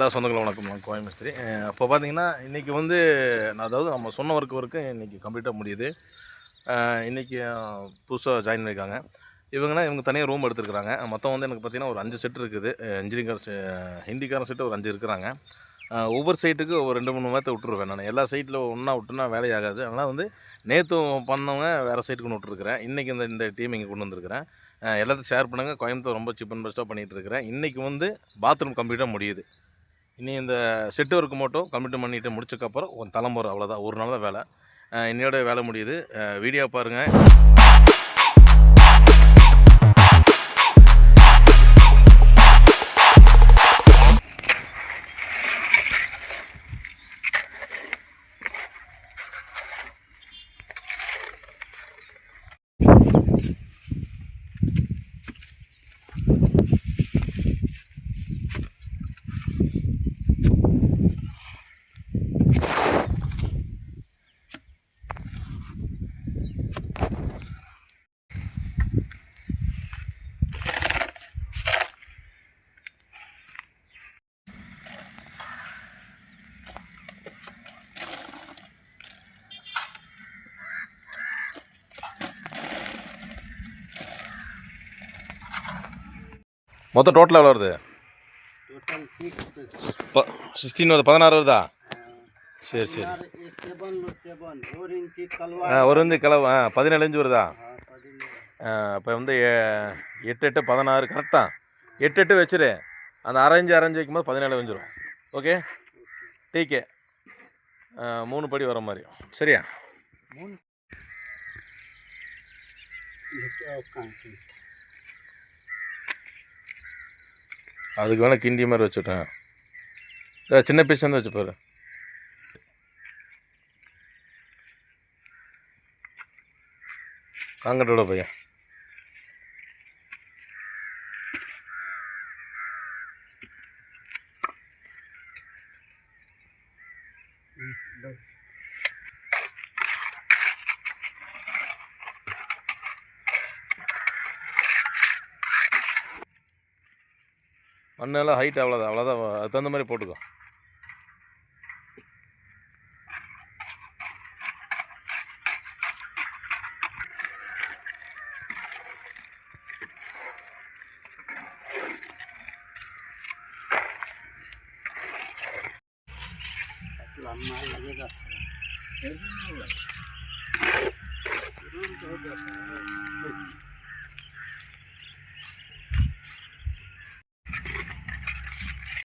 எல்லா சொந்தங்களும் வணக்கம் நான் கோயம்புஸ்திரி அப்போ பார்த்தீங்கன்னா இன்றைக்கி வந்து நான் அதாவது நம்ம சொன்ன ஒர்க் ஒர்க்கு இன்றைக்கி கம்ப்ளீட்டாக முடியுது. இன்றைக்கி புதுசாக ஜாயின் பண்ணியிருக்காங்க இவங்கன்னா இவங்க தனியாக ரூம் எடுத்துருக்குறாங்க. மொத்தம் வந்து எனக்கு பார்த்தீங்கன்னா ஒரு அஞ்சு செட் இருக்குது. இன்ஜினியர் ஹிந்திக்காரன் செட்டு ஒரு அஞ்சு இருக்கிறாங்க. ஒவ்வொரு சைட்டுக்கு ஒரு ரெண்டு மூணு வாரத்தை விட்டுருவேன் நான். எல்லா சைட்டில் ஒன்றா விட்டுனா வேலையாகாது அதனால் வந்து நேற்று பண்ணவங்க வேறு சைட்டுக்கு கொண்டு விட்டுருக்குறேன். இன்றைக்கி இந்த இந்த டீம் இங்கே கொண்டு வந்திருக்கிறேன். எல்லாத்தையும் ஷேர் பண்ணுங்கள் கோயம்புத்தூர் ரொம்ப சீப் அண்ட் பெஸ்ட்டாக பண்ணிகிட்டு இருக்கிறேன். இன்றைக்கி வந்து பாத்ரூம் கம்ப்ளீட்டாக முடியுது. இனி இந்த செட்டு ஒர்க்கு மட்டும் கம்ப்ளீட் பண்ணிவிட்டு முடிச்சக்கப்புறம் உன் தலைமுறை அவ்வளோதான் ஒரு நாள் தான் வேலை இன்னையோட வேலை முடியுது. வீடியோ பாருங்கள் மொத்தம் டோட்டல் எவ்வளோ வருது? சிக்ஸ்டீன் வருது பதினாறு வருதா? சரி சரி. ஆ ஒரு இஞ்சி கலவு ஆ பதினேழு இஞ்சு வருதா? இப்போ வந்து எட்டு எட்டு பதினாறு கரெக்டாக எட்டு எட்டு வச்சிரு. அந்த அரைஞ்சு அரைஞ்சு வைக்கும்போது பதினேழு வந்துடும் ஓகே டீக்கே மூணு படி வர மாதிரி. சரியா? மூணு. அதுக்கு வேணால் கிண்டி மாதிரி வச்சுட்டேன். சின்ன பீஸ் வந்து வச்சு பாரு. காங்கட்டோட பையன். बस மண்ணெல்லாம் ஹைட் அவ்வளோதான் அவ்வளோதான் அது தகுந்த மாதிரி போட்டுக்கோ. Thank you.